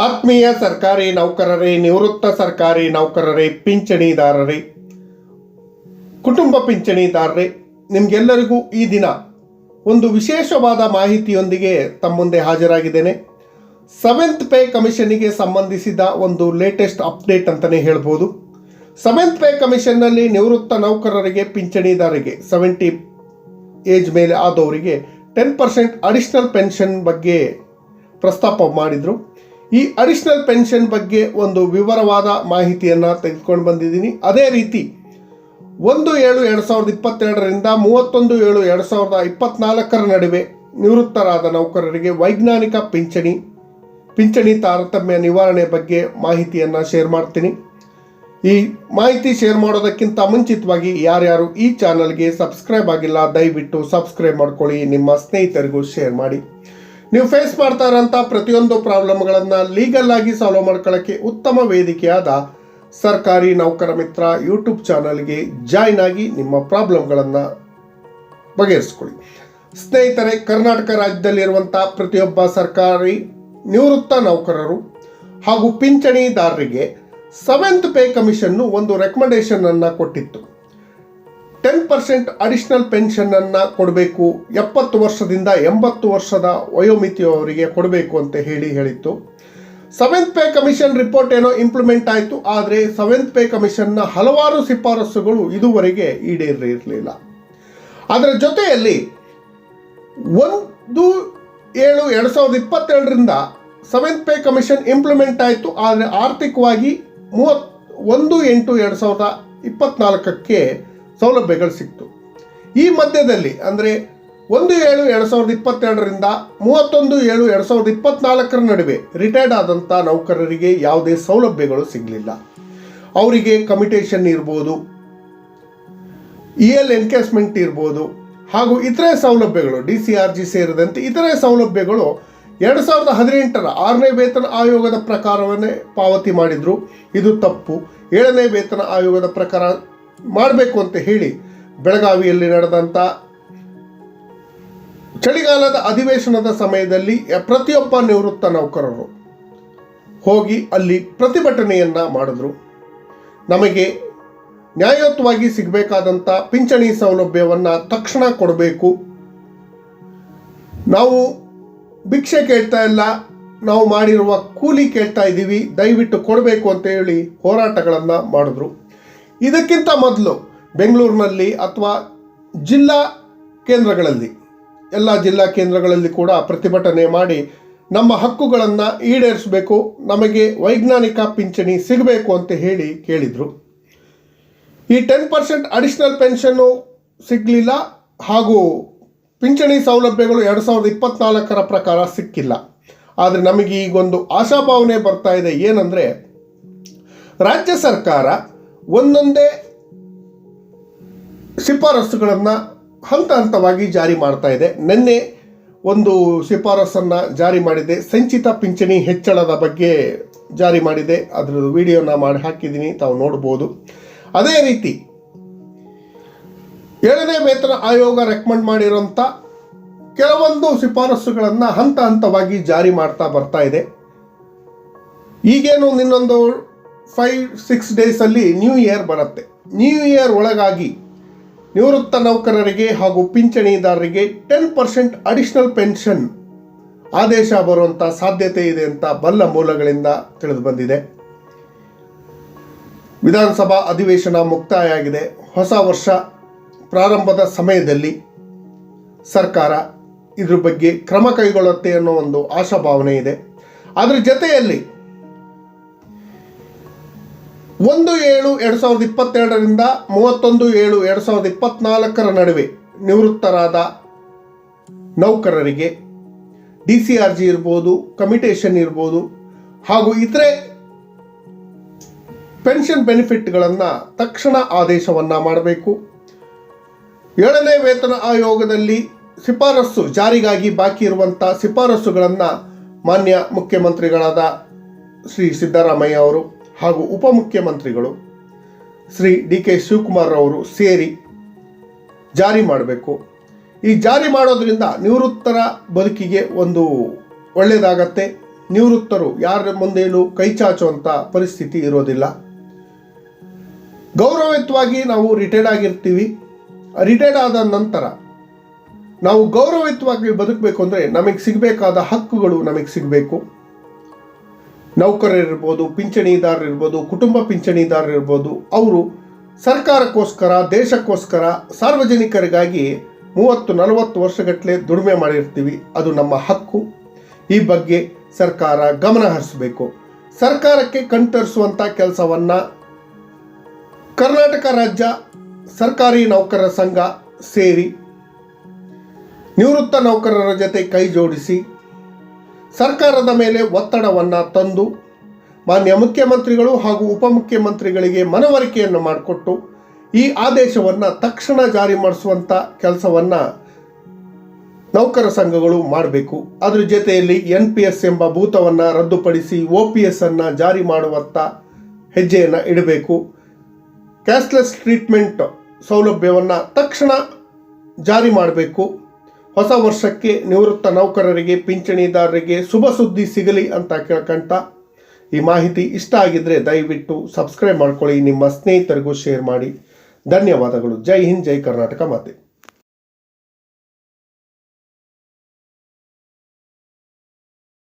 ಆತ್ಮೀಯ ಸರ್ಕಾರಿ ನೌಕರರೇ, ನಿವೃತ್ತ ಸರ್ಕಾರಿ ನೌಕರರೇ, ಪಿಂಚಣಿದಾರರೇ, ಕುಟುಂಬ ಪಿಂಚಣಿದಾರರೇ, ನಿಮಗೆಲ್ಲರಿಗೂ ಈ ದಿನ ಒಂದು ವಿಶೇಷವಾದ ಮಾಹಿತಿಯೊಂದಿಗೆ ತಮ್ಮ ಮುಂದೆ ಹಾಜರಾಗಿದ್ದೇನೆ. ಸೆವೆಂತ್ ಪೇ ಕಮಿಷನ್ನಿಗೆ ಸಂಬಂಧಿಸಿದ ಒಂದು ಲೇಟೆಸ್ಟ್ ಅಪ್ಡೇಟ್ ಅಂತಲೇ ಹೇಳ್ಬೋದು. ಸೆವೆಂತ್ ಪೇ ಕಮಿಷನ್ನಲ್ಲಿ ನಿವೃತ್ತ ನೌಕರರಿಗೆ ಪಿಂಚಣಿದಾರರಿಗೆ ಸೆವೆಂಟಿ ಏಜ್ ಮೇಲೆ ಆದವರಿಗೆ ಟೆನ್ ಪರ್ಸೆಂಟ್ ಅಡಿಷನಲ್ ಪೆನ್ಷನ್ ಬಗ್ಗೆ ಪ್ರಸ್ತಾಪ ಮಾಡಿದರು. ಈ ಅಡಿಷನಲ್ ಪೆನ್ಷನ್ ಬಗ್ಗೆ ಒಂದು ವಿವರವಾದ ಮಾಹಿತಿಯನ್ನು ತೆಗೆದುಕೊಂಡು ಬಂದಿದ್ದೀನಿ. ಅದೇ ರೀತಿ ಒಂದು ಏಳು ಎರಡು ಸಾವಿರದ ಇಪ್ಪತ್ತೆರಡರಿಂದ ಮೂವತ್ತೊಂದು ಏಳು ಎರಡು ಸಾವಿರದ ಇಪ್ಪತ್ನಾಲ್ಕರ ನಡುವೆ ನಿವೃತ್ತರಾದ ನೌಕರರಿಗೆ ವೈಜ್ಞಾನಿಕ ಪಿಂಚಣಿ ಪಿಂಚಣಿ ತಾರತಮ್ಯ ನಿವಾರಣೆ ಬಗ್ಗೆ ಮಾಹಿತಿಯನ್ನು ಶೇರ್ ಮಾಡ್ತೀನಿ. ಈ ಮಾಹಿತಿ ಶೇರ್ ಮಾಡೋದಕ್ಕಿಂತ ಮುಂಚಿತವಾಗಿ ಯಾರ್ಯಾರು ಈ ಚಾನಲ್ಗೆ ಸಬ್ಸ್ಕ್ರೈಬ್ ಆಗಿಲ್ಲ, ದಯವಿಟ್ಟು ಸಬ್ಸ್ಕ್ರೈಬ್ ಮಾಡ್ಕೊಳ್ಳಿ. ನಿಮ್ಮ ಸ್ನೇಹಿತರಿಗೂ ಶೇರ್ ಮಾಡಿ. ನೀವು ಫೇಸ್ ಮಾಡ್ತಾ ಇರೋಂಥ ಪ್ರತಿಯೊಂದು ಪ್ರಾಬ್ಲಮ್ಗಳನ್ನು ಲೀಗಲ್ ಆಗಿ ಸಾಲ್ವ್ ಮಾಡ್ಕೊಳ್ಳೋಕ್ಕೆ ಉತ್ತಮ ವೇದಿಕೆಯಾದ ಸರ್ಕಾರಿ ನೌಕರ ಮಿತ್ರ ಯೂಟ್ಯೂಬ್ ಚಾನಲ್ಗೆ ಜಾಯ್ನ್ ಆಗಿ ನಿಮ್ಮ ಪ್ರಾಬ್ಲಮ್ಗಳನ್ನು ಬಗೆಹರಿಸ್ಕೊಳ್ಳಿ. ಸ್ನೇಹಿತರೆ, ಕರ್ನಾಟಕ ರಾಜ್ಯದಲ್ಲಿರುವಂಥ ಪ್ರತಿಯೊಬ್ಬ ಸರ್ಕಾರಿ ನಿವೃತ್ತ ನೌಕರರು ಹಾಗೂ ಪಿಂಚಣಿದಾರರಿಗೆ ಸೆವೆಂತ್ ಪೇ ಕಮಿಷನ್ನು ಒಂದು ರೆಕಮೆಂಡೇಶನ್ ಅನ್ನು ಕೊಟ್ಟಿತ್ತು. ಟೆನ್ ಪರ್ಸೆಂಟ್ ಅಡಿಷನಲ್ ಪೆನ್ಷನನ್ನು ಕೊಡಬೇಕು, ಎಪ್ಪತ್ತು ವರ್ಷದಿಂದ ಎಂಬತ್ತು ವರ್ಷದ ವಯೋಮಿತಿಯವರಿಗೆ ಕೊಡಬೇಕು ಅಂತ ಹೇಳಿ ಹೇಳಿತ್ತು. ಸೆವೆಂತ್ ಪೇ ಕಮಿಷನ್ ರಿಪೋರ್ಟ್ ಏನೋ ಇಂಪ್ಲಿಮೆಂಟ್ ಆಯಿತು, ಆದರೆ ಸೆವೆಂತ್ ಪೇ ಕಮಿಷನ್ನ ಹಲವಾರು ಶಿಫಾರಸುಗಳು ಇದುವರೆಗೆ ಈಡೇರಿರಲಿಲ್ಲ. ಅದರ ಜೊತೆಯಲ್ಲಿ ಒಂದು ಏಳು ಎರಡು ಸಾವಿರದ ಇಪ್ಪತ್ತೆರಡರಿಂದ ಸೆವೆಂತ್ ಪೇ ಕಮಿಷನ್ ಇಂಪ್ಲಿಮೆಂಟ್ ಆಯಿತು, ಆದರೆ ಆರ್ಥಿಕವಾಗಿ ಮೂವತ್ ಒಂದು ಎಂಟು ಎರಡು ಸಾವಿರದ ಇಪ್ಪತ್ನಾಲ್ಕಕ್ಕೆ ಸೌಲಭ್ಯಗಳು ಸಿಕ್ತು. ಈ ಮಧ್ಯದಲ್ಲಿ ಅಂದರೆ ಒಂದು ಏಳು ಎರಡು ಸಾವಿರದ ಇಪ್ಪತ್ತೆರಡರಿಂದ ಮೂವತ್ತೊಂದು ಏಳು ಎರಡು ಸಾವಿರದ ಇಪ್ಪತ್ತ್ನಾಲ್ಕರ ನಡುವೆ ರಿಟೈರ್ಡ್ ಆದಂಥ ನೌಕರರಿಗೆ ಯಾವುದೇ ಸೌಲಭ್ಯಗಳು ಸಿಗಲಿಲ್ಲ. ಅವರಿಗೆ ಕಮಿಟೇಷನ್ ಇರ್ಬೋದು ಇ ಎಲ್ ಎನ್ಕೇಸ್ಮೆಂಟ್ ಇರ್ಬೋದು, ಹಾಗೂ ಇತರೆ ಸೌಲಭ್ಯಗಳು ಡಿ ಸಿ ಆರ್ ಜಿ ಸೇರಿದಂತೆ ಇತರೆ ಸೌಲಭ್ಯಗಳು ಎರಡು ಸಾವಿರದ ಹದಿನೆಂಟರ ಆರನೇ ವೇತನ ಆಯೋಗದ ಪ್ರಕಾರವನ್ನೇ ಪಾವತಿ ಮಾಡಿದರು. ಇದು ತಪ್ಪು. ಏಳನೇ ವೇತನ ಆಯೋಗದ ಪ್ರಕಾರ ಮಾಡಬೇಕು ಅಂತ ಹೇಳಿ ಬೆಳಗಾವಿಯಲ್ಲಿ ನಡೆದಂಥ ಚಳಿಗಾಲದ ಅಧಿವೇಶನದ ಸಮಯದಲ್ಲಿ ಪ್ರತಿಯೊಬ್ಬ ನಿವೃತ್ತ ನೌಕರರು ಹೋಗಿ ಅಲ್ಲಿ ಪ್ರತಿಭಟನೆಯನ್ನು ಮಾಡಿದ್ರು. ನಮಗೆ ನ್ಯಾಯಯುತವಾಗಿ ಸಿಗಬೇಕಾದಂಥ ಪಿಂಚಣಿ ಸೌಲಭ್ಯವನ್ನು ತಕ್ಷಣ ಕೊಡಬೇಕು. ನಾವು ಭಿಕ್ಷೆ ಕೇಳ್ತಾ ಇಲ್ಲ, ನಾವು ಮಾಡಿರುವ ಕೂಲಿ ಕೇಳ್ತಾ ಇದ್ದೀವಿ ದಯವಿಟ್ಟು ಕೊಡಬೇಕು ಅಂತ ಹೇಳಿ ಹೋರಾಟಗಳನ್ನು ಮಾಡಿದ್ರು. ಇದಕ್ಕಿಂತ ಮೊದಲು ಬೆಂಗಳೂರಿನಲ್ಲಿ ಅಥವಾ ಜಿಲ್ಲಾ ಕೇಂದ್ರಗಳಲ್ಲಿ, ಎಲ್ಲ ಜಿಲ್ಲಾ ಕೇಂದ್ರಗಳಲ್ಲಿ ಕೂಡ ಪ್ರತಿಭಟನೆ ಮಾಡಿ ನಮ್ಮ ಹಕ್ಕುಗಳನ್ನು ಈಡೇರಿಸಬೇಕು, ನಮಗೆ ವೈಜ್ಞಾನಿಕ ಪಿಂಚಣಿ ಸಿಗಬೇಕು ಅಂತ ಹೇಳಿ ಕೇಳಿದರು. ಈ ಟೆನ್ ಪರ್ಸೆಂಟ್ ಅಡಿಷನಲ್ ಪೆನ್ಷನ್ನು ಸಿಗಲಿಲ್ಲ ಹಾಗೂ ಪಿಂಚಣಿ ಸೌಲಭ್ಯಗಳು ಎರಡು ಸಾವಿರದ ಇಪ್ಪತ್ನಾಲ್ಕರ ಪ್ರಕಾರ ಸಿಕ್ಕಿಲ್ಲ. ಆದರೆ ನಮಗೆ ಈಗೊಂದು ಆಶಾಭಾವನೆ ಬರ್ತಾ ಇದೆ ಏನಂದರೆ, ರಾಜ್ಯ ಸರ್ಕಾರ ಒಂದೊಂದೇ ಶಿಫಾರಸುಗಳನ್ನು ಹಂತ ಹಂತವಾಗಿ ಜಾರಿ ಮಾಡ್ತಾ ಇದೆ. ನಿನ್ನೆ ಒಂದು ಶಿಫಾರಸನ್ನು ಜಾರಿ ಮಾಡಿದೆ. ಸಂಚಿತ ಪಿಂಚಣಿ ಹೆಚ್ಚಳದ ಬಗ್ಗೆ ಜಾರಿ ಮಾಡಿದೆ. ಅದರ ವಿಡಿಯೋನ ಮಾಡಿ ಹಾಕಿದ್ದೀನಿ. ತಾವು ನೋಡ್ಬೋದು. ಅದೇ ರೀತಿ ಏಳನೇ ವೇತನ ಆಯೋಗ ರೆಕಮೆಂಡ್ ಮಾಡಿರೋಂಥ ಕೆಲವೊಂದು ಶಿಫಾರಸುಗಳನ್ನು ಹಂತ ಹಂತವಾಗಿ ಜಾರಿ ಮಾಡ್ತಾ ಬರ್ತಾ ಇದೆ. ಈಗೇನು ಇನ್ನೊಂದು ಫೈವ್ ಸಿಕ್ಸ್ ಡೇಸಲ್ಲಿ ನ್ಯೂ ಇಯರ್ ಬರುತ್ತೆ. ನ್ಯೂ ಇಯರ್ ಒಳಗಾಗಿ ನಿವೃತ್ತ ನೌಕರರಿಗೆ ಹಾಗೂ ಪಿಂಚಣಿದಾರರಿಗೆ ಟೆನ್ ಪರ್ಸೆಂಟ್ ಅಡಿಷನಲ್ ಪೆನ್ಷನ್ ಆದೇಶ ಬರುವಂಥ ಸಾಧ್ಯತೆ ಇದೆ ಅಂತ ಬಲ್ಲ ಮೂಲಗಳಿಂದ ತಿಳಿದು ಬಂದಿದೆ. ವಿಧಾನಸಭಾ ಅಧಿವೇಶನ ಮುಕ್ತಾಯ ಆಗಿದೆ ಹೊಸ ವರ್ಷ ಪ್ರಾರಂಭದ ಸಮಯದಲ್ಲಿ ಸರ್ಕಾರ ಇದ್ರ ಬಗ್ಗೆ ಕ್ರಮ ಕೈಗೊಳ್ಳುತ್ತೆ ಅನ್ನೋ ಒಂದು ಆಶಾಭಾವನೆ ಇದೆ. ಅದರ ಜೊತೆಯಲ್ಲಿ ಒಂದು ಏಳು ಎರಡು ಸಾವಿರದ ಇಪ್ಪತ್ತೆರಡರಿಂದ ಮೂವತ್ತೊಂದು ಏಳು ಎರಡು ಸಾವಿರದ ಇಪ್ಪತ್ನಾಲ್ಕರ ನಡುವೆ ನಿವೃತ್ತರಾದ ನೌಕರರಿಗೆ ಡಿ ಸಿ ಆರ್ ಜಿ ಇರ್ಬೋದು ಕಮಿಟೇಷನ್ ಇರ್ಬೋದು, ಹಾಗೂ ಇತರೆ ಪೆನ್ಷನ್ ಬೆನಿಫಿಟ್ಗಳನ್ನು ತಕ್ಷಣ ಆದೇಶವನ್ನು ಮಾಡಬೇಕು. ಏಳನೇ ವೇತನ ಆಯೋಗದಲ್ಲಿ ಶಿಫಾರಸ್ಸು ಜಾರಿಗಾಗಿ ಬಾಕಿ ಇರುವಂಥ ಶಿಫಾರಸ್ಸುಗಳನ್ನು ಮಾನ್ಯ ಮುಖ್ಯಮಂತ್ರಿಗಳಾದ ಶ್ರೀ ಸಿದ್ದರಾಮಯ್ಯ ಅವರು ಹಾಗೂ ಉಪಮುಖ್ಯಮಂತ್ರಿಗಳು ಶ್ರೀ ಡಿ ಕೆ ಶಿವಕುಮಾರ್ ಅವರು ಸೇರಿ ಜಾರಿ ಮಾಡಬೇಕು. ಈ ಜಾರಿ ಮಾಡೋದರಿಂದ ನಿವೃತ್ತರ ಬದುಕಿಗೆ ಒಂದು ಒಳ್ಳೆಯದಾಗತ್ತೆ ನಿವೃತ್ತರು ಯಾರ ಮುಂದೇನು ಕೈ ಚಾಚುವಂಥ ಪರಿಸ್ಥಿತಿ ಇರೋದಿಲ್ಲ. ಗೌರವಯುತವಾಗಿ ನಾವು ರಿಟೈರ್ಡ್ ಆಗಿರ್ತೀವಿ. ರಿಟೈರ್ಡ್ ಆದ ನಂತರ ನಾವು ಗೌರವಯುತವಾಗಿ ಬದುಕಬೇಕು ಅಂದರೆ ನಮಗೆ ಸಿಗಬೇಕಾದ ಹಕ್ಕುಗಳು ನಮಗೆ ಸಿಗಬೇಕು. ನೌಕರರಿರ್ಬೋದು, ಪಿಂಚಣಿದಾರರಿರ್ಬೋದು, ಕುಟುಂಬ ಪಿಂಚಣಿದಾರರಿರ್ಬೋದು, ಅವರು ಸರ್ಕಾರಕ್ಕೋಸ್ಕರ, ದೇಶಕ್ಕೋಸ್ಕರ ಸಾರ್ವಜನಿಕರಿಗಾಗಿ ಮೂವತ್ತು, ನಲವತ್ತು ವರ್ಷಗಟ್ಟಲೆ ದುಡಿಮೆ ಮಾಡಿರ್ತೀವಿ. ಅದು ನಮ್ಮ ಹಕ್ಕು. ಈ ಬಗ್ಗೆ ಸರ್ಕಾರ ಗಮನ ಹರಿಸಬೇಕು. ಸರ್ಕಾರಕ್ಕೆ ಕಣ್ತರಿಸುವಂಥ ಕೆಲಸವನ್ನು ಕರ್ನಾಟಕ ರಾಜ್ಯ ಸರ್ಕಾರಿ ನೌಕರರ ಸಂಘ ಸೇರಿ ನಿವೃತ್ತ ನೌಕರರ ಜೊತೆ ಕೈ ಜೋಡಿಸಿ ಸರ್ಕಾರದ ಮೇಲೆ ಒತ್ತಡವನ್ನು ತಂದು ಮಾನ್ಯ ಮುಖ್ಯಮಂತ್ರಿಗಳು ಹಾಗೂ ಉಪಮುಖ್ಯಮಂತ್ರಿಗಳಿಗೆ ಮನವರಿಕೆಯನ್ನು ಮಾಡಿಕೊಟ್ಟು ಈ ಆದೇಶವನ್ನು ತಕ್ಷಣ ಜಾರಿ ಮಾಡಿಸುವಂಥ ಕೆಲಸವನ್ನು ನೌಕರ ಸಂಘಗಳು ಮಾಡಬೇಕು. ಅದರ ಜೊತೆಯಲ್ಲಿ ಎನ್ ಪಿ ಎಸ್ ಎಂಬ ಭೂತವನ್ನು ರದ್ದುಪಡಿಸಿ ಒ ಪಿ ಎಸ್ ಅನ್ನು ಜಾರಿ ಮಾಡುವಂಥ ಹೆಜ್ಜೆಯನ್ನು ಇಡಬೇಕು. ಕ್ಯಾಶ್ಲೆಸ್ ಟ್ರೀಟ್ಮೆಂಟ್ ಸೌಲಭ್ಯವನ್ನು ತಕ್ಷಣ ಜಾರಿ ಮಾಡಬೇಕು. ಹೊಸ ವರ್ಷಕ್ಕೆ ನಿವೃತ್ತ ನೌಕರರಿಗೆ, ಪಿಂಚಣಿದಾರರಿಗೆ ಶುಭ ಸುದ್ದಿ ಸಿಗಲಿ ಅಂತ ಕೇಳ್ಕೊಂತ ಈ ಮಾಹಿತಿ ಇಷ್ಟ ಆಗಿದ್ರೆ ದಯವಿಟ್ಟು ಸಬ್ಸ್ಕ್ರೈಬ್ ಮಾಡ್ಕೊಳ್ಳಿ, ನಿಮ್ಮ ಸ್ನೇಹಿತರಿಗೂ ಶೇರ್ ಮಾಡಿ. ಧನ್ಯವಾದಗಳು. ಜೈ ಹಿಂದ್, ಜೈ ಕರ್ನಾಟಕ ಮಾತೆ.